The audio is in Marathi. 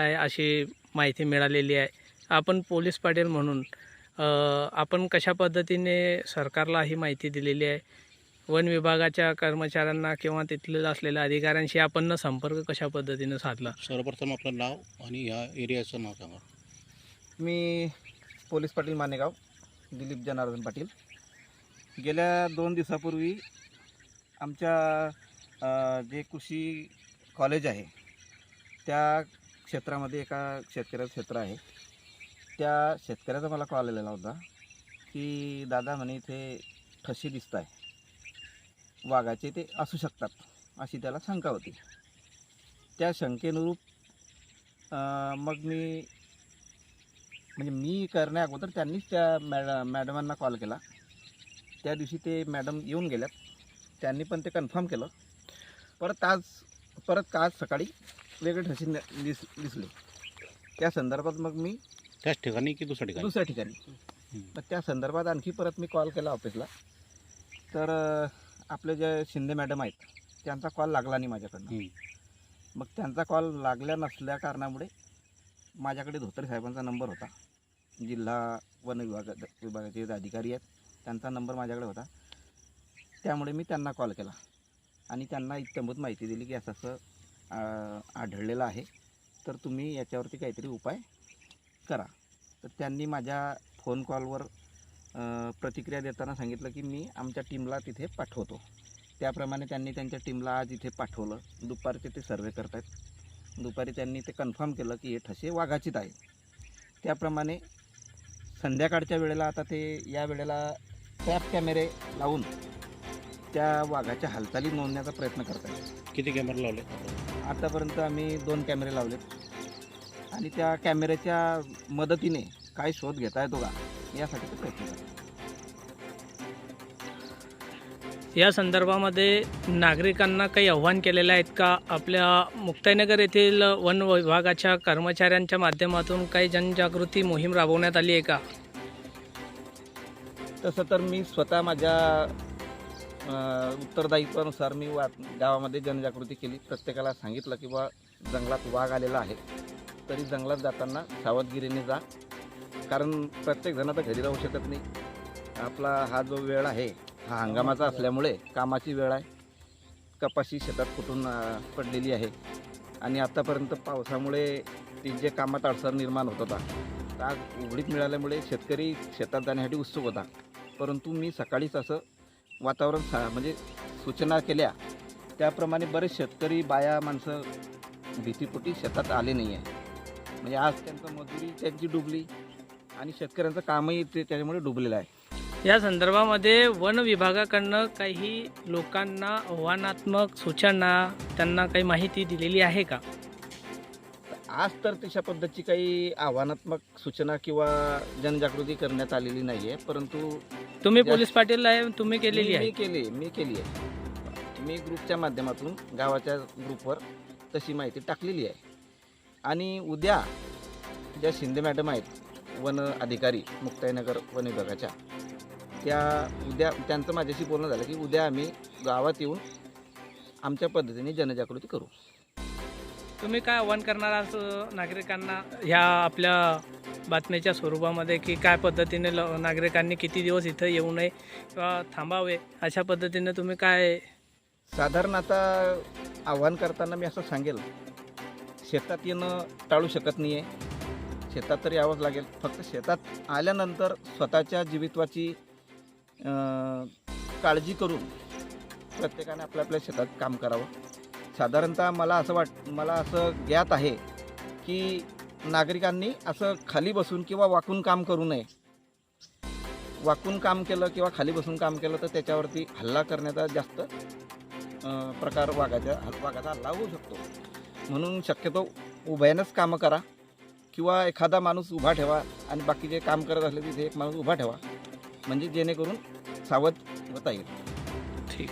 अशी माहिती मिळालेली आहे. आपण पोलीस पाटील म्हणून अ, आपण कशा पद्धतीने सरकारला ही माहिती दिलेली आहे? वन विभागाच्या कर्मचाऱ्यांना किंवा तिथले असलेल्या अधिकाऱ्यांशी आपण संपर्क कशा पद्धतीने साधला? सर्वप्रथम आपलं नाव आणि ह्या एरियाचं नाव सांगा. मी पोलीस पाटील मानेगाव दिलीप जनार्दन पाटील. गेल्या दोन दिवसापूर्वी आमच्या जे कृषी कॉलेज आहे त्या क्षेत्रामध्ये एका शेतकऱ्याचं क्षेत्र आहे. त्या शेतकऱ्याचा मला कॉल आलेला होता की दादा म्हणे इथे ठशी दिसत आहे वाघाचे ते असू शकतात. अशी त्याला शंका होती. त्या शंकेनुरूप मग मी म्हणजे मी करण्या अगोदर त्यांनीच त्या मॅड मॅडमांना कॉल केला. त्या दिवशी ते मॅडम येऊन गेल्यात. त्यांनी पण ते कन्फर्म केलं. परत आज परत आज सकाळी वेगळे ठसे दिस दिसले. त्या संदर्भात मग मी त्याच ठिकाणी की दुसऱ्या ठिकाणी? दुसऱ्या ठिकाणी. मग त्या संदर्भात आणखी परत मी कॉल केला ऑफिसला. तर आपले जे शिंदे मॅडम आहेत त्यांचा कॉल लागला नाही माझ्याकडनं. मग त्यांचा कॉल लागल्या नसल्या कारणामुळे माझ्याकडे धोत्रे साहेबांचा नंबर होता. जिल्हा वन विभाग विभागाचे जे अधिकारी आहेत त्यांचा नंबर माझ्याकडे होता. त्यामुळे मी त्यांना कॉल केला. आणि त्यांना इत्यंभूत माहिती दिली की असं असं आढळलेलं आहे. तर तुम्ही याच्यावरती काहीतरी उपाय करा. तर त्यांनी माझ्या फोन कॉलवर प्रतिक्रिया देताना सांगितलं की मी आमच्या टीमला तिथे पाठवतो. त्याप्रमाणे त्यांनी त्यांच्या टीमला आज इथे पाठवलं. दुपारचे ते सर्वे करत आहेत दुपारी त्यांनी ते कन्फर्म केलं की हे ठसे वाघाचीत आहे त्याप्रमाणे संध्याकाळच्या वेळेला आता ते या वेळेला ट्रॅप कॅमेरे लावून त्या वाघाच्या हालचाली नोंदण्याचा प्रयत्न करत आहेत किती कॅमेरे लावले? आतापर्यंत आम्ही दोन कॅमेरे लावलेत. आणि त्या कॅमेऱ्याच्या मदतीने काय शोध घेता येतो का यासाठी ते प्रयत्न करतात या संदर्भामध्ये नागरिकांना काही आव्हान केलेलं आहेत का? आपल्या मुक्ताईनगर येथील वन विभागाच्या कर्मचाऱ्यांच्या माध्यमातून काही जनजागृती मोहीम राबवण्यात आली आहे का? तसं तर मी स्वतः माझ्या उत्तरदायित्वानुसार मी वा गावामध्ये जनजागृती केली. प्रत्येकाला सांगितलं की बा जंगलात वाघ आलेला आहे. तरी जंगलात जाताना सावधगिरीने जा. कारण प्रत्येकजण तर घरी राहू शकत नाही. आपला हा जो वेळ आहे हा हंगामाचा असल्यामुळे कामाची वेळ आहे. कपाशी शेतात कुठून पडलेली आहे. आणि आतापर्यंत पावसामुळे ती जे कामात अडसर निर्माण होत होता आज उघडीत मिळाल्यामुळे शेतकरी शेतात जाण्यासाठी उत्सुक होता. परंतु मी सकाळीच असं वातावरण सा म्हणजे सूचना केल्या. त्याप्रमाणे बरेच शेतकरी बाया माणसं भीतीपोटी शेतात आले नाही आहे म्हणजे आज त्यांचं मजुरी त्यांची डुबली आणि शेतकऱ्यांचं कामही ते त्याच्यामुळे डुबलेलं आहे. या संदर्भामध्ये वन विभागाकडनं काही लोकांना आव्हानात्मक सूचना त्यांना काही माहिती दिलेली आहे का? आज तर तशा पद्धतीची काही आव्हानात्मक सूचना किंवा जनजागृती करण्यात आलेली नाही आहे परंतु तुम्ही या- पोलीस पाटील आहे तुम्ही केलेली मी आहे. मी केली मी केली आहे. मी ग्रुपच्या माध्यमातून गावाच्या ग्रुपवर तशी माहिती टाकलेली आहे. आणि उद्या ज्या शिंदे मॅडम आहेत वन अधिकारी मुक्ताईनगर वन विभागाच्या त्या उद्या त्यांचं माझ्याशी बोलणं झालं की उद्या आम्ही गावात येऊन आमच्या पद्धतीने जनजागृती करू. तुम्ही काय आव्हान करणार असं नागरिकांना ह्या आपल्या बातमीच्या स्वरूपामध्ये की काय पद्धतीने ल नागरिकांनी किती दिवस इथं येऊ नये किंवा थांबावे अशा पद्धतीने तुम्ही काय साधारण आता आव्हान करताना मी असं सांगेल शेतात येणं टाळू शकत नाही आहे शेतात तर यावंच लागेल. फक्त शेतात आल्यानंतर स्वतःच्या जीवित्वाची काळजी करून प्रत्येकाने आपल्या आपल्या शेतात काम करावं. साधारणतः मला असं वाट मला असं ज्ञात आहे की नागरिकांनी असं खाली बसून किंवा वाकून काम करू नये. वाकून काम केलं किंवा खाली बसून काम केलं तर त्याच्यावरती हल्ला करण्याचा जास्त प्रकार वाघाच्या वाघाचा हल्ला होऊ शकतो. म्हणून शक्यतो उभ्यानंच कामं करा किंवा एखादा माणूस उभा ठेवा आणि बाकीचे काम करत असले तिथे एक माणूस उभा ठेवा. म्हणजे जेणेकरून सावध होता येईल. ठीक.